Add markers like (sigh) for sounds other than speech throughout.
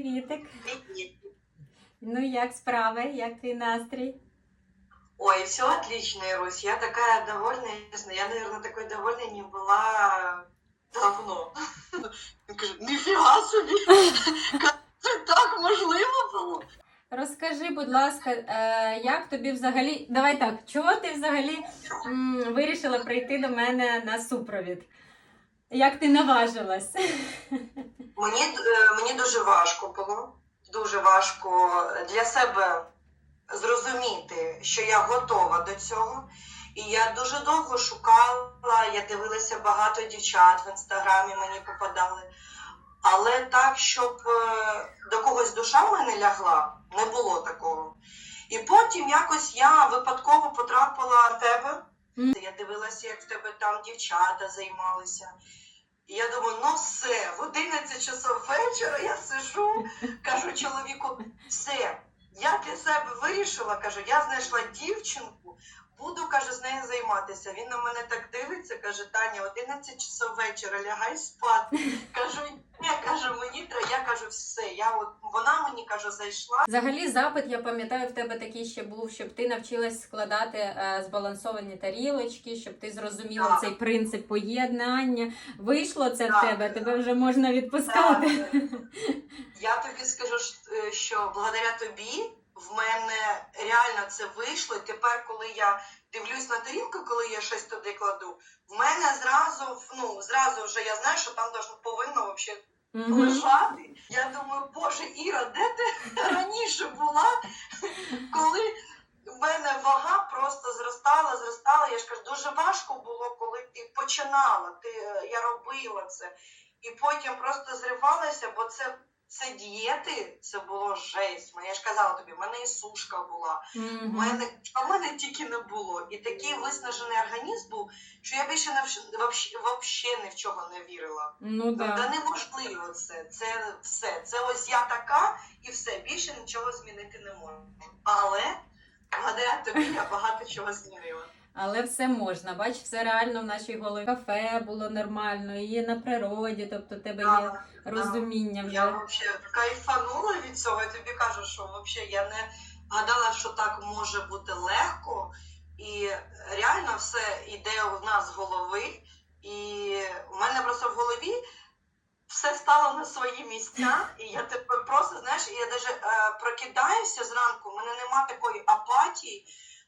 Вітик. Привет. Ну як справи? Як твій настрій? Ой, все отлично, Ирусь. Я такая довольная. честно, Я, наверное, такой довольной не была давно. Ніфіга собі. Це так можливо було. Розкажи, будь ласка, е, як тобі взагалі. Давай так, чого ти взагалі м, вирішила прийти до мене на супровід? Як ти наважилась? (laughs) Мені, е, мені дуже важко було. Дуже важко для себе зрозуміти, що я готова до цього. І я дуже довго шукала, я дивилася багато дівчат в інстаграмі, мені попадали. Але так, щоб е, до когось душа в мене лягла, не було такого. І потім якось я випадково потрапила в тебе. Мгм. Я дивилася, як в тебе там дівчата займалися. І я думаю, ну все, в 11 часов вечора я сижу, кажу чоловіку, все, я для себе вирішила, кажу, я знайшла дівчинку, буду, каже, з нею займатися. Він на мене так дивиться, каже, Таня, 11 часов вечора, лягай спати. Кажу, ні, кажу, мені треба, я кажу, все, я от, вона мені, кажу, зайшла. Взагалі, запит, я пам'ятаю, в тебе такий ще був, щоб ти навчилась складати е, збалансовані тарілочки, щоб ти зрозуміла Так. цей принцип поєднання. Вийшло це в Так. тебе, тебе вже можна відпускати. Так. Я тобі скажу, е, що благодаря тобі в мене реально це вийшло. І тепер, коли я дивлюсь на тарілку, коли я щось туди кладу, в мене зразу, ну, зразу вже я знаю, що там должно повинно вообще Мгм. лежати. Я думаю, боже, Іра, де ти раніше була, коли в мене вага просто зростала, зростала. Я ж кажу, дуже важко було, коли ти починала, ти, е, я робила це. І потім просто зривалася, бо це, це дієти, це було жесть. Я ж казала тобі, в мене і сушка була. У Мгм. мене, а в мене тільки не було. І такий виснажений організм був, що я більше не вообще ні в чого не вірила. Ну Та так. неможливо це. Це все. Це ось я така і все. Більше нічого змінити не можу. Але благодаря тобі я багато чого змінила. Але все можна. Бач, все реально в нашій голові. Кафе було нормально, і на природі, тобто тебе є Да, розуміння Я взагалі кайфанула від цього. Я тобі кажу, що взагалі я не гадала, що так може бути легко. І реально все йде у нас з голови. І в мене просто в голові все стало на свої місця. І я тепер просто, знаєш, я навіть е, прокидаюся зранку, в мене нема такої апатії,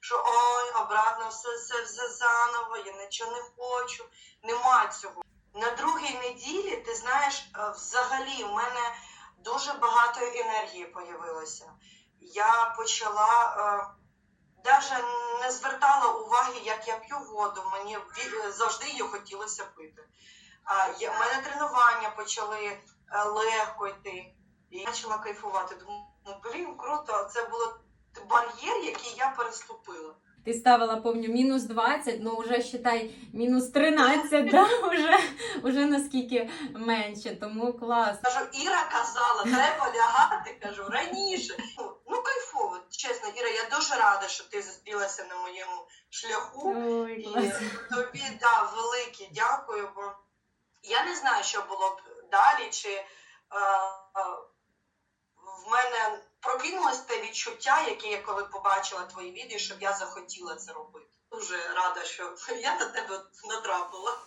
що ой, обратно все, все, все заново, я нічого не хочу. Нема цього. На другій неділі, ти знаєш, е, взагалі в мене дуже багато енергії появилося. Я почала навіть не звертала уваги, як я п'ю воду. Мені завжди її хотілося пити. В мене тренування почали е, легко йти. І я почала кайфувати. Думаю, блін, круто, це було бар'єр, який я переступила. Ти ставила, помню, мінус 20, ну вже считай мінус 13, да? уже, уже наскільки менше, тому клас. Кажу, Іра казала, треба лягати, кажу, раніше. Ну, Ну, кайфово, чесно, Іра, я дуже рада, що ти зустрілася на моєму шляху. Ой, І тобі да, велике дякую, бо я не знаю, що було б далі, чи е, е, в мене прокинулось те відчуття, яке я коли побачила твої відео, щоб я захотіла це робити. Дуже рада, що (laughs) я на тебе натрапила.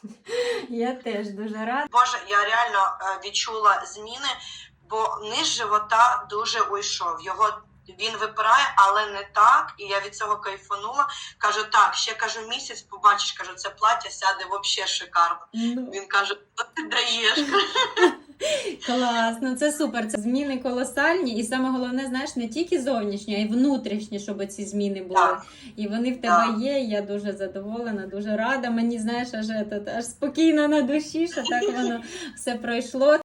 Я теж дуже рада. Боже, я реально е, відчула зміни, бо низ живота дуже уйшов. Його він випирає, але не так. І я від цього кайфанула. Кажу, так, ще кажу, місяць побачиш, кажу, це плаття сяде взагалі шикарно. Ну, Він каже, що ти даєш? (laughs) класно, це супер. Це зміни колосальні, і саме головне, знаєш, не тільки зовнішні, а й внутрішні, щоб ці зміни були. Так. І вони в тебе Так. є. і Я дуже задоволена, дуже рада. Мені знаєш, аж, аж спокійно на душі, що так воно все пройшло.